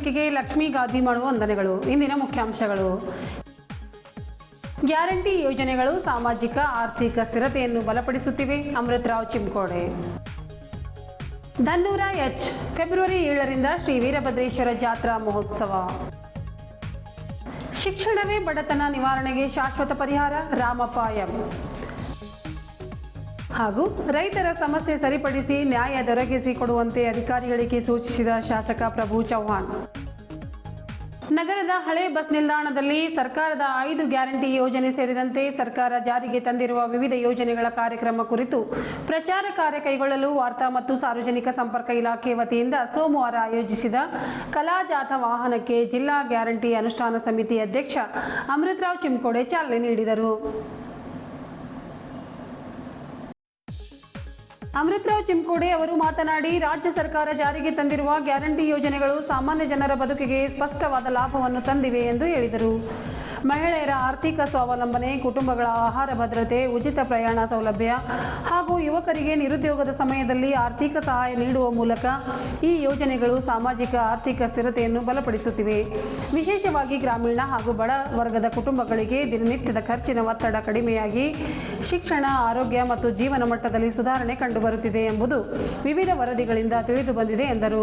ಸಂಚಿಕೆಗೆ ಲಕ್ಷ್ಮಿ ಗಾದಿ ಮಾಡುವ ವಂದನೆಗಳು. ಇಂದಿನ ಮುಖ್ಯಾಂಶಗಳು. ಗ್ಯಾರಂಟಿ ಯೋಜನೆಗಳು ಸಾಮಾಜಿಕ, ಆರ್ಥಿಕ ಸ್ಥಿರತೆಯನ್ನು ಬಲಪಡಿಸುತ್ತಿವೆ. ಅಮೃತರಾವ್ ಚಿಮ್ಕೋಡೆ ಧನ್ನೂರ ಎಚ್. ಫೆಬ್ರವರಿ ಏಳರಿಂದ ಶ್ರೀ ವೀರಭದ್ರೇಶ್ವರ ಜಾತ್ರಾ ಮಹೋತ್ಸವ. ಶಿಕ್ಷಣವೇ ಬಡತನ ನಿವಾರಣೆಗೆ ಶಾಶ್ವತ ಪರಿಹಾರ ರಾಮಪ್ಪ ಎಂ ಹಾಗೂ ರೈತರ ಸಮಸ್ಯೆ ಸರಿಪಡಿಸಿ ನ್ಯಾಯ ದೊರಕಿಸಿ ಕೊಡುವಂತೆ ಅಧಿಕಾರಿಗಳಿಗೆ ಸೂಚಿಸಿದ ಶಾಸಕ ಪ್ರಭು ಚೌಹಾಣ್ ನಗರದ ಹಳೆ ಬಸ್ ನಿಲ್ದಾಣದಲ್ಲಿ ಸರ್ಕಾರದ ಐದು ಗ್ಯಾರಂಟಿ ಯೋಜನೆ ಸೇರಿದಂತೆ ಸರ್ಕಾರ ಜಾರಿಗೆ ತಂದಿರುವ ವಿವಿಧ ಯೋಜನೆಗಳ ಕಾರ್ಯಕ್ರಮ ಕುರಿತು ಪ್ರಚಾರ ಕಾರ್ಯ ಕೈಗೊಳ್ಳಲು ವಾರ್ತಾ ಮತ್ತು ಸಾರ್ವಜನಿಕ ಸಂಪರ್ಕ ಇಲಾಖೆ ವತಿಯಿಂದ ಸೋಮವಾರ ಆಯೋಜಿಸಿದ ಕಲಾಜಾಥ ವಾಹನಕ್ಕೆ ಜಿಲ್ಲಾ ಗ್ಯಾರಂಟಿ ಅನುಷ್ಠಾನ ಸಮಿತಿ ಅಧ್ಯಕ್ಷ ಅಮೃತರಾವ್ ಚಿಮ್ಕೋಡೆ ಚಾಲನೆ ನೀಡಿದರು. ಅಮೃತರಾವ್ ಚಿಂಕೋಡೆ ಅವರು ಮಾತನಾಡಿ, ರಾಜ್ಯ ಸರ್ಕಾರ ಜಾರಿಗೆ ತಂದಿರುವ ಗ್ಯಾರಂಟಿ ಯೋಜನೆಗಳು ಸಾಮಾನ್ಯ ಜನರ ಬದುಕಿಗೆ ಸ್ಪಷ್ಟವಾದ ಲಾಭವನ್ನು ತಂದಿವೆ ಎಂದು ಹೇಳಿದರು. ಮಹಿಳೆಯರ ಆರ್ಥಿಕ ಸ್ವಾವಲಂಬನೆ, ಕುಟುಂಬಗಳ ಆಹಾರ ಭದ್ರತೆ, ಉಚಿತ ಪ್ರಯಾಣ ಸೌಲಭ್ಯ ಹಾಗೂ ಯುವಕರಿಗೆ ನಿರುದ್ಯೋಗದ ಸಮಯದಲ್ಲಿ ಆರ್ಥಿಕ ಸಹಾಯ ನೀಡುವ ಮೂಲಕ ಈ ಯೋಜನೆಗಳು ಸಾಮಾಜಿಕ ಆರ್ಥಿಕ ಸ್ಥಿರತೆಯನ್ನು ಬಲಪಡಿಸುತ್ತಿವೆ. ವಿಶೇಷವಾಗಿ ಗ್ರಾಮೀಣ ಹಾಗೂ ಬಡ ವರ್ಗದ ಕುಟುಂಬಗಳಿಗೆ ದಿನನಿತ್ಯದ ಖರ್ಚಿನ ಒತ್ತಡ ಕಡಿಮೆಯಾಗಿ ಶಿಕ್ಷಣ, ಆರೋಗ್ಯ ಮತ್ತು ಜೀವನ ಮಟ್ಟದಲ್ಲಿ ಸುಧಾರಣೆ ಕಂಡುಬರುತ್ತಿದೆ ಎಂಬುದು ವಿವಿಧ ವರದಿಗಳಿಂದ ತಿಳಿದು ಬಂದಿದೆ ಎಂದರು.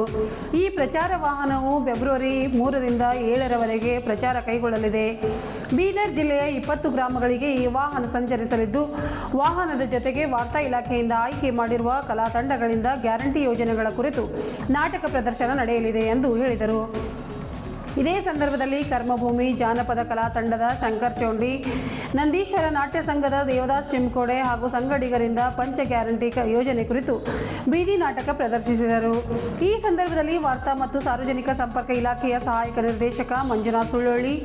ಈ ಪ್ರಚಾರ ವಾಹನವು ಫೆಬ್ರವರಿ ಮೂರರಿಂದ ಏಳರವರೆಗೆ ಪ್ರಚಾರ ಕೈಗೊಳ್ಳಲಿದೆ. ಬೀದರ್ ಜಿಲ್ಲೆಯ ಇಪ್ಪತ್ತು ಗ್ರಾಮಗಳಿಗೆ ಈ ವಾಹನ ಸಂಚರಿಸಲಿದ್ದು, ವಾಹನದ ಜೊತೆಗೆ ವಾರ್ತಾ ಇಲಾಖೆಯಿಂದ ಆಯ್ಕೆ ಮಾಡಿರುವ ಕಲಾ ತಂಡಗಳಿಂದ ಗ್ಯಾರಂಟಿ ಯೋಜನೆಗಳ ಕುರಿತು ನಾಟಕ ಪ್ರದರ್ಶನ ನಡೆಯಲಿದೆ ಎಂದು ಹೇಳಿದರು. ಇದೇ ಸಂದರ್ಭದಲ್ಲಿ ಕರ್ಮಭೂಮಿ, ಜಾನಪದ ಕಲಾ ತಂಡದ ಶಂಕರ್ ಚೌಂಡಿ ನಂದೀಶ್ವರ ನಾಟ್ಯ ಸಂಘದ ದೇವದಾಸ್ ಚಿಮ್ಕೋಡೆ ಹಾಗೂ ಸಂಗಡಿಗರಿಂದ ಪಂಚ ಗ್ಯಾರಂಟಿ ಯೋಜನೆ ಕುರಿತು ಬೀದಿ ನಾಟಕ ಪ್ರದರ್ಶಿಸಿದರು. ಈ ಸಂದರ್ಭದಲ್ಲಿ ವಾರ್ತಾ ಮತ್ತು ಸಾರ್ವಜನಿಕ ಸಂಪರ್ಕ ಇಲಾಖೆಯ ಸಹಾಯಕ ನಿರ್ದೇಶಕ ಮಂಜುನಾಥ್ ಸುಳ್ಳೊಳ್ಳಿ,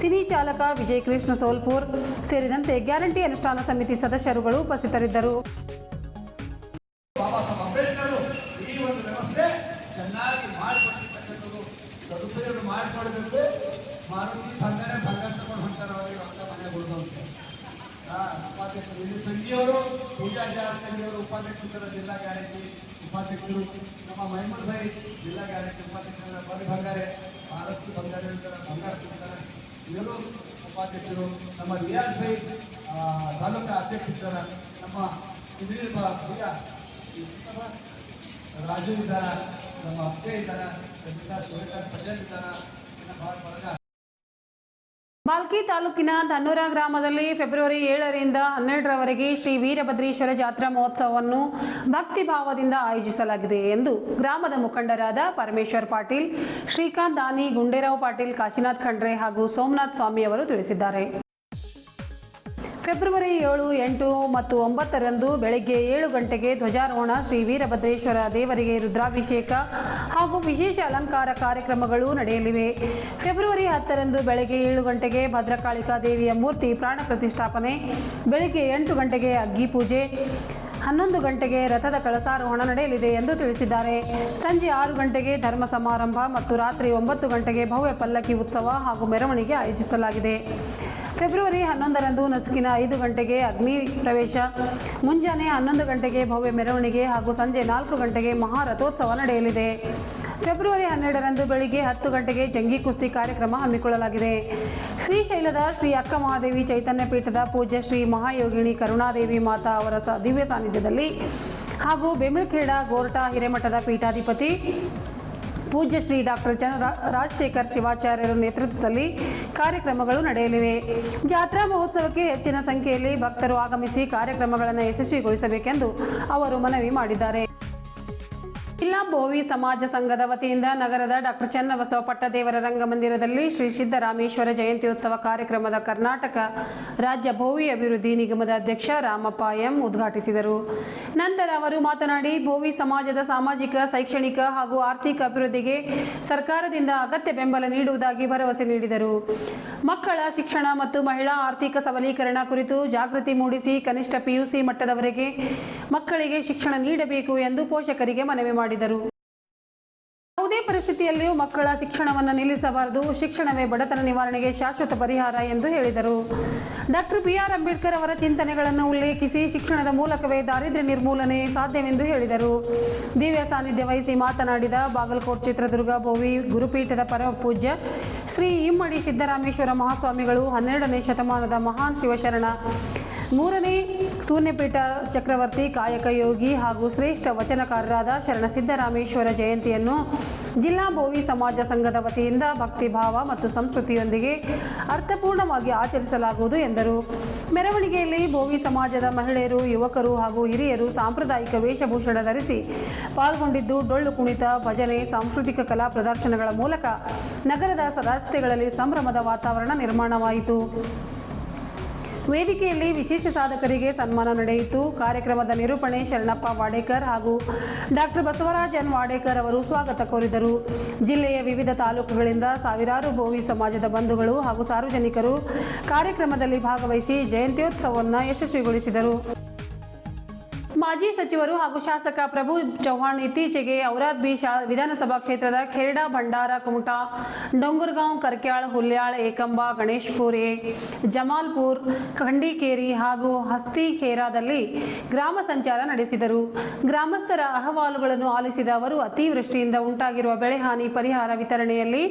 ಸಿನಿ ಚಾಲಕ ವಿಜಯ್ ಕೃಷ್ಣ ಸೋಲ್ಪುರ್ ಸೇರಿದಂತೆ ಗ್ಯಾರಂಟಿ ಅನುಷ್ಠಾನ ಸಮಿತಿ ಸದಸ್ಯರುಗಳು ಉಪಸ್ಥಿತರಿದ್ದರು. ಈ ಒಂದು ವ್ಯವಸ್ಥೆ ಚೆನ್ನಾಗಿ ಮಾಡಿಕೊಟ್ಟಿರ್ತಕ್ಕಂಥದ್ದು ಸದುಪಯೋಗ ಮಾಡಿಕೊಳ್ಬೇಕು ಮಾರುತಿ ಬಂದರೆ ಬಂಗಾರ ತಗೊಂಡು ಹೊಂಟಾರ ಅವರಿಗೆ ರೊಕ್ಕ ಮನೆ ಉಳಿದಂತೆ ಉಪಾಧ್ಯಕ್ಷರು, ಇಲ್ಲಿ ತಂಗಿಯವರು ಪೂಜಾ ಜಾರ್ ತಂಗಿಯವರು ಉಪಾಧ್ಯಕ್ಷರ ಜಿಲ್ಲಾ ಗ್ಯಾರಂಟಿ ಉಪಾಧ್ಯಕ್ಷರು. ನಮ್ಮ ಮಹಮೂದ್ ಭಾಯಿ ಜಿಲ್ಲಾ ಗ್ಯಾರಂಟಿ ಉಪಾಧ್ಯಕ್ಷರ ಬರೀ ಬಂಗಾರೆ, ಮಾರುತಿ ಬಂಗಾರ ಇರ್ತಾರೆ ಬಂಗಾರ ಸಿಗ್ತಾರೆ ಇವರು ಉಪಾಧ್ಯಕ್ಷರು. ನಮ್ಮ ರಿಯಾಜ್ ಭಾಯಿ ತಾಲೂಕ ಅಧ್ಯಕ್ಷ ಇದ್ದಾರೆ. ನಮ್ಮ ಇದ್ರಿ ರಾಜು ಇದ್ದಾರ, ನಮ್ಮ ಅಕ್ಷಯ್ ಇದ್ದಾರ. ಬಾಲ್ಕಿ ತಾಲೂಕಿನ ಧನ್ನೂರ ಗ್ರಾಮದಲ್ಲಿ ಫೆಬ್ರವರಿ ಏಳರಿಂದ ಹನ್ನೆರಡರವರೆಗೆ ಶ್ರೀ ವೀರಭದ್ರೇಶ್ವರ ಜಾತ್ರಾ ಮಹೋತ್ಸವವನ್ನು ಭಕ್ತಿ ಭಾವದಿಂದ ಆಯೋಜಿಸಲಾಗಿದೆ ಎಂದು ಗ್ರಾಮದ ಮುಖಂಡರಾದ ಪರಮೇಶ್ವರ್ ಪಾಟೀಲ್, ಶ್ರೀಕಾಂತ್ ದಾನಿ, ಗುಂಡೇರಾವ್ ಪಾಟೀಲ್, ಕಾಶಿನಾಥ್ ಖಂಡ್ರೆ ಹಾಗೂ ಸೋಮನಾಥ್ ಸ್ವಾಮಿ ಅವರು ತಿಳಿಸಿದ್ದಾರೆ. ಫೆಬ್ರವರಿ ಏಳು, ಎಂಟು ಮತ್ತು ಒಂಬತ್ತರಂದು ಬೆಳಗ್ಗೆ ಏಳು ಗಂಟೆಗೆ ಧ್ವಜಾರೋಹಣ ಶ್ರೀ ವೀರಭದ್ರೇಶ್ವರ ದೇವರಿಗೆ ರುದ್ರಾಭಿಷೇಕ ಹಾಗೂ ವಿಶೇಷ ಅಲಂಕಾರ ಕಾರ್ಯಕ್ರಮಗಳು ನಡೆಯಲಿವೆ. ಫೆಬ್ರವರಿ ಹತ್ತರಂದು ಬೆಳಗ್ಗೆ ಏಳು ಗಂಟೆಗೆ ಭದ್ರಕಾಳಿಕಾ ದೇವಿಯ ಮೂರ್ತಿ ಪ್ರಾಣ ಪ್ರತಿಷ್ಠಾಪನೆ, ಬೆಳಗ್ಗೆ ಎಂಟು ಗಂಟೆಗೆ ಅಗ್ಗಿ ಪೂಜೆ, ಹನ್ನೊಂದು ಗಂಟೆಗೆ ರಥದ ಕಳಸಾರೋಹಣ ನಡೆಯಲಿದೆ ಎಂದು ತಿಳಿಸಿದ್ದಾರೆ. ಸಂಜೆ ಆರು ಗಂಟೆಗೆ ಧರ್ಮ ಸಮಾರಂಭ ಮತ್ತು ರಾತ್ರಿ ಒಂಬತ್ತು ಗಂಟೆಗೆ ಭವ್ಯ ಪಲ್ಲಕ್ಕಿ ಉತ್ಸವ ಹಾಗೂ ಮೆರವಣಿಗೆ ಆಯೋಜಿಸಲಾಗಿದೆ. ಫೆಬ್ರವರಿ ಹನ್ನೊಂದರಂದು ನಸುಕಿನ ಐದು ಗಂಟೆಗೆ ಅಗ್ನಿ ಪ್ರವೇಶ. ಮುಂಜಾನೆ ಹನ್ನೊಂದು ಗಂಟೆಗೆ ಭವ್ಯ ಮೆರವಣಿಗೆ ಹಾಗೂ ಸಂಜೆ ನಾಲ್ಕು ಗಂಟೆಗೆ ಮಹಾರಥೋತ್ಸವ ನಡೆಯಲಿದೆ. ಫೆಬ್ರವರಿ ಹನ್ನೆರಡರಂದು ಬೆಳಿಗ್ಗೆ ಹತ್ತು ಗಂಟೆಗೆ ಜಂಗಿ ಕುಸ್ತಿ ಕಾರ್ಯಕ್ರಮ ಹಮ್ಮಿಕೊಳ್ಳಲಾಗಿದೆ. ಶ್ರೀಶೈಲದ ಶ್ರೀ ಅಕ್ಕ ಮಹಾದೇವಿ ಚೈತನ್ಯ ಪೀಠದ ಪೂಜ್ಯ ಶ್ರೀ ಮಹಾಯೋಗಿಣಿ ಕರುಣಾದೇವಿ ಮಾತಾ ಅವರ ದಿವ್ಯ ಸಾನ್ನಿಧ್ಯದಲ್ಲಿ ಹಾಗೂ ಬೆಮಿಳ್ಖೇಡ ಗೋರ್ಟಾ ಹಿರೇಮಠದ ಪೀಠಾಧಿಪತಿ ಪೂಜ್ಯ ಶ್ರೀ ಡಾಕ್ಟರ್ ಚಂದ್ರ ರಾಜಶೇಖರ್ ಶಿವಾಚಾರ್ಯರ ನೇತೃತ್ವದಲ್ಲಿ ಕಾರ್ಯಕ್ರಮಗಳು ನಡೆಯಲಿವೆ. ಜಾತ್ರಾ ಮಹೋತ್ಸವಕ್ಕೆ ಹೆಚ್ಚಿನ ಸಂಖ್ಯೆಯಲ್ಲಿ ಭಕ್ತರು ಆಗಮಿಸಿ ಕಾರ್ಯಕ್ರಮಗಳನ್ನು ಯಶಸ್ವಿಗೊಳಿಸಬೇಕೆಂದು ಅವರು ಮನವಿ ಮಾಡಿದ್ದಾರೆ. ಜಿಲ್ಲಾ ಭೋವಿ ಸಮಾಜ ಸಂಘದ ವತಿಯಿಂದ ನಗರದ ಡಾಕ್ಟರ್ ಚನ್ನಬಸವ ಪಟ್ಟದೇವರ ರಂಗಮಂದಿರದಲ್ಲಿ ಶ್ರೀ ಸಿದ್ದರಾಮೇಶ್ವರ ಉತ್ಸವ ಕಾರ್ಯಕ್ರಮದ ಕರ್ನಾಟಕ ರಾಜ್ಯ ಭೋವಿ ಅಭಿವೃದ್ಧಿ ನಿಗಮದ ಅಧ್ಯಕ್ಷ ರಾಮಪ್ಪ ಎಂ ಉದ್ಘಾಟಿಸಿದರು. ನಂತರ ಅವರು ಮಾತನಾಡಿ ಭೋವಿ ಸಮಾಜದ ಸಾಮಾಜಿಕ, ಶೈಕ್ಷಣಿಕ ಹಾಗೂ ಆರ್ಥಿಕ ಅಭಿವೃದ್ಧಿಗೆ ಸರ್ಕಾರದಿಂದ ಅಗತ್ಯ ಬೆಂಬಲ ನೀಡುವುದಾಗಿ ಭರವಸೆ ನೀಡಿದರು. ಮಕ್ಕಳ ಶಿಕ್ಷಣ ಮತ್ತು ಮಹಿಳಾ ಆರ್ಥಿಕ ಸಬಲೀಕರಣ ಕುರಿತು ಜಾಗೃತಿ ಮೂಡಿಸಿ ಕನಿಷ್ಠ ಪಿಯುಸಿ ಮಟ್ಟದವರೆಗೆ ಮಕ್ಕಳಿಗೆ ಶಿಕ್ಷಣ ನೀಡಬೇಕು ಎಂದು ಪೋಷಕರಿಗೆ ಮನವಿ ಮಾಡಿದರು. ಯಾವುದೇ ಯಾವುದೇ ಪರಿಸ್ಥಿತಿಯಲ್ಲಿಯೂ ಮಕ್ಕಳ ಶಿಕ್ಷಣವನ್ನು ನಿಲ್ಲಿಸಬಾರದು. ಶಿಕ್ಷಣವೇ ಬಡತನ ನಿವಾರಣೆಗೆ ಶಾಶ್ವತ ಪರಿಹಾರ ಎಂದು ಹೇಳಿದರು. ಡಾಕ್ಟರ್ ಬಿ ಆರ್ ಅಂಬೇಡ್ಕರ್ ಅವರ ಚಿಂತನೆಗಳನ್ನು ಉಲ್ಲೇಖಿಸಿ ಶಿಕ್ಷಣದ ಮೂಲಕವೇ ದಾರಿದ್ರ್ಯ ನಿರ್ಮೂಲನೆ ಸಾಧ್ಯವೆಂದು ಹೇಳಿದರು. ದಿವ್ಯ ಸಾನ್ನಿಧ್ಯ ವಹಿಸಿ ಮಾತನಾಡಿದ ಬಾಗಲಕೋಟ್ ಚಿತ್ರದುರ್ಗ ಭೋವಿ ಗುರುಪೀಠದ ಪರಮ ಪೂಜ್ಯ ಶ್ರೀ ಇಮ್ಮಡಿ ಸಿದ್ದರಾಮೇಶ್ವರ ಮಹಾಸ್ವಾಮಿಗಳು ಹನ್ನೆರಡನೇ ಶತಮಾನದ ಮಹಾನ್ ಶಿವಶರಣ. ಮೂರನೇ ಶೂನ್ಯಪೀಠ ಚಕ್ರವರ್ತಿ ಕಾಯಕ ಯೋಗಿ ಹಾಗೂ ಶ್ರೇಷ್ಠ ವಚನಕಾರರಾದ ಶರಣ ಸಿದ್ದರಾಮೇಶ್ವರ ಜಯಂತಿಯನ್ನು ಜಿಲ್ಲಾ ಭೋವಿ ಸಮಾಜ ಸಂಘದ ವತಿಯಿಂದ ಭಕ್ತಿಭಾವ ಮತ್ತು ಸಂಸ್ಕೃತಿಯೊಂದಿಗೆ ಅರ್ಥಪೂರ್ಣವಾಗಿ ಆಚರಿಸಲಾಗುವುದು ಎಂದರು. ಮೆರವಣಿಗೆಯಲ್ಲಿ ಭೋವಿ ಸಮಾಜದ ಮಹಿಳೆಯರು, ಯುವಕರು ಹಾಗೂ ಹಿರಿಯರು ಸಾಂಪ್ರದಾಯಿಕ ವೇಷಭೂಷಣ ಧರಿಸಿ ಪಾಲ್ಗೊಂಡಿದ್ದು, ಡೊಳ್ಳು ಕುಣಿತ, ಭಜನೆ, ಸಾಂಸ್ಕೃತಿಕ ಕಲಾ ಪ್ರದರ್ಶನಗಳ ಮೂಲಕ ನಗರದ ರಸ್ತೆಗಳಲ್ಲಿ ಸಂಭ್ರಮದ ವಾತಾವರಣ ನಿರ್ಮಾಣವಾಯಿತು. ವೇದಿಕೆಯಲ್ಲಿ ವಿಶೇಷ ಸಾಧಕರಿಗೆ ಸನ್ಮಾನ ನಡೆಯಿತು. ಕಾರ್ಯಕ್ರಮದ ನಿರೂಪಣೆ ಶರಣಪ್ಪ ವಾಡೇಕರ್ ಹಾಗೂ ಡಾಕ್ಟರ್ ಬಸವರಾಜ್ ಎನ್ ವಾಡೇಕರ್ ಅವರು ಸ್ವಾಗತ ಕೋರಿದರು. ಜಿಲ್ಲೆಯ ವಿವಿಧ ತಾಲೂಕುಗಳಿಂದ ಸಾವಿರಾರು ಭೋವಿ ಸಮಾಜದ ಬಂಧುಗಳು ಹಾಗೂ ಸಾರ್ವಜನಿಕರು ಕಾರ್ಯಕ್ರಮದಲ್ಲಿ ಭಾಗವಹಿಸಿ ಜಯಂತ್ಯೋತ್ಸವವನ್ನು ಯಶಸ್ವಿಗೊಳಿಸಿದರು. ಮಾಜಿ ಸಚಿವರು ಹಾಗೂ ಶಾಸಕ ಪ್ರಭು ಚೌಹಾಣ್ ಇತ್ತೀಚೆಗೆ ಔರಾದ್ ಬಿ ವಿಧಾನಸಭಾ ಕ್ಷೇತ್ರದ ಖೇರ್ಡಾ ಭಂಡಾರ ಕುಮಟಾ, ಡೊಂಗುರ್ಗಾಂವ್, ಕರ್ಕ್ಯಾಳ್, ಹುಲ್ಯಾಳ್, ಏಕಂಬ, ಗಣೇಶ್ಪುರೆ, ಜಮಾಲ್ಪುರ್, ಖಂಡಿಕೇರಿ ಹಾಗೂ ಹಸ್ತಿಖೇರಾದಲ್ಲಿ ಗ್ರಾಮ ಸಂಚಾರ ನಡೆಸಿದರು. ಗ್ರಾಮಸ್ಥರ ಅಹವಾಲುಗಳನ್ನು ಆಲಿಸಿದ ಅವರು, ಅತಿವೃಷ್ಟಿಯಿಂದ ಉಂಟಾಗಿರುವ ಬೆಳೆ ಹಾನಿ ಪರಿಹಾರ ವಿತರಣೆಯಲ್ಲಿ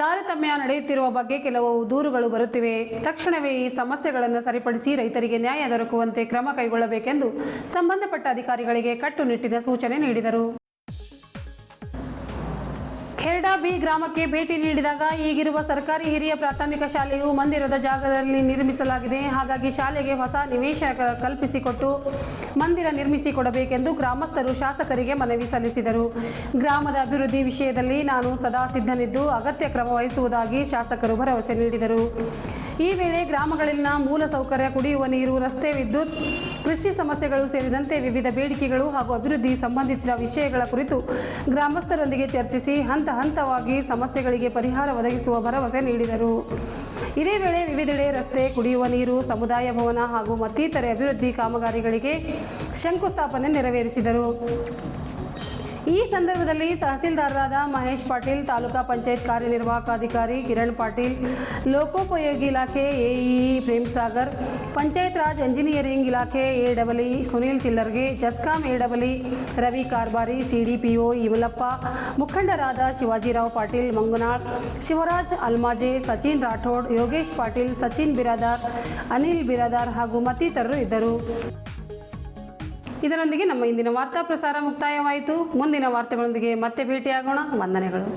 ತಾರತಮ್ಯ ನಡೆಯುತ್ತಿರುವ ಬಗ್ಗೆ ಕೆಲವು ದೂರುಗಳು ಬರುತ್ತಿವೆ. ತಕ್ಷಣವೇ ಈ ಸಮಸ್ಯೆಗಳನ್ನು ಸರಿಪಡಿಸಿ ರೈತರಿಗೆ ನ್ಯಾಯ ದೊರಕುವಂತೆ ಕ್ರಮ ಕೈಗೊಳ್ಳಬೇಕೆಂದು ಸಂಬಂಧಪಟ್ಟ ಅಧಿಕಾರಿಗಳಿಗೆ ಕಟ್ಟುನಿಟ್ಟಿನ ಸೂಚನೆ ನೀಡಿದರು. ಖೇರ್ಡಾ ಬಿ ಗ್ರಾಮಕ್ಕೆ ಭೇಟಿ ನೀಡಿದಾಗ ಈಗಿರುವ ಸರ್ಕಾರಿ ಹಿರಿಯ ಪ್ರಾಥಮಿಕ ಶಾಲೆಯು ಮಂದಿರದ ಜಾಗದಲ್ಲಿ ನಿರ್ಮಿಸಲಾಗಿದೆ. ಹಾಗಾಗಿ ಶಾಲೆಗೆ ಹೊಸ ನಿವೇಶ ಕಲ್ಪಿಸಿಕೊಟ್ಟು ಮಂದಿರ ನಿರ್ಮಿಸಿಕೊಡಬೇಕೆಂದು ಗ್ರಾಮಸ್ಥರು ಶಾಸಕರಿಗೆ ಮನವಿ ಸಲ್ಲಿಸಿದರು. ಗ್ರಾಮದ ಅಭಿವೃದ್ಧಿ ವಿಷಯದಲ್ಲಿ ನಾನು ಸದಾ ಸಿದ್ಧನಿದ್ದು ಅಗತ್ಯ ಕ್ರಮ ವಹಿಸುವುದಾಗಿ ಶಾಸಕರು ಭರವಸೆ ನೀಡಿದರು. ಈ ವೇಳೆ ಗ್ರಾಮಗಳಲ್ಲಿನ ಮೂಲ ಸೌಕರ್ಯ ಕುಡಿಯುವ ನೀರು, ರಸ್ತೆ, ವಿದ್ಯುತ್ ಕೃಷಿ ಸಮಸ್ಯೆಗಳು ಸೇರಿದಂತೆ ವಿವಿಧ ಬೇಡಿಕೆಗಳು ಹಾಗೂ ಅಭಿವೃದ್ಧಿ ಸಂಬಂಧಿತ ವಿಷಯಗಳ ಕುರಿತು ಗ್ರಾಮಸ್ಥರೊಂದಿಗೆ ಚರ್ಚಿಸಿ ಹಂತ ಹಂತವಾಗಿ ಸಮಸ್ಯೆಗಳಿಗೆ ಪರಿಹಾರ ಒದಗಿಸುವ ಭರವಸೆ ನೀಡಿದರು. ಇದೇ ವೇಳೆ ವಿವಿಧೆಡೆ ರಸ್ತೆ, ಕುಡಿಯುವ ನೀರು, ಸಮುದಾಯ ಭವನ ಹಾಗೂ ಮತ್ತಿತರೆ ಅಭಿವೃದ್ಧಿ ಕಾಮಗಾರಿಗಳಿಗೆ ಶಂಕುಸ್ಥಾಪನೆ ನೆರವೇರಿಸಿದರು. ಈ ಸಂದರ್ಭದಲ್ಲಿ ತಹಸೀಲ್ದಾರರಾದ ಮಹೇಶ್ ಪಾಟೀಲ್, ತಾಲೂಕಾ ಪಂಚಾಯತ್ ಕಾರ್ಯನಿರ್ವಾಹಕ ಅಧಿಕಾರಿ ಕಿರಣ್ ಪಾಟೀಲ್, ಲೋಕೋಪಯೋಗಿ ಇಲಾಖೆ ಎಇಇ ಪ್ರೇಮ್ಸಾಗರ್, ಪಂಚಾಯತ್ ರಾಜ್ ಎಂಜಿನಿಯರಿಂಗ್ ಇಲಾಖೆ ಎ ಎಡಬಲಿ ಸುನೀಲ್ ಚಿಲ್ಲರ್ಗೆ, ಜಸ್ಕಾಂ ಎ ಎಡಬಲಿ ರವಿ ಕಾರ್ಬಾರಿ, ಸಿಡಿಪಿಒ ಇಮಲಪ್ಪ, ಮುಖಂಡರಾದ ಶಿವಾಜಿರಾವ್ ಪಾಟೀಲ್ ಮಂಗನಾಳ್, ಶಿವರಾಜ್ ಅಲ್ಮಾಜೆ, ಸಚಿನ್ ರಾಠೋಡ್, ಯೋಗೇಶ್ ಪಾಟೀಲ್, ಸಚಿನ್ ಬಿರಾದಾರ್, ಅನಿಲ್ ಬಿರಾದಾರ್ ಹಾಗೂ ಮತ್ತಿತರರು ಇದ್ದರು. ಇದರೊಂದಿಗೆ ನಮ್ಮ ಇಂದಿನ ವಾರ್ತಾ ಪ್ರಸಾರ ಮುಕ್ತಾಯವಾಯಿತು. ಮುಂದಿನ ವಾರ್ತೆಗಳೊಂದಿಗೆ ಮತ್ತೆ ಭೇಟಿಯಾಗೋಣ. ವಂದನೆಗಳು.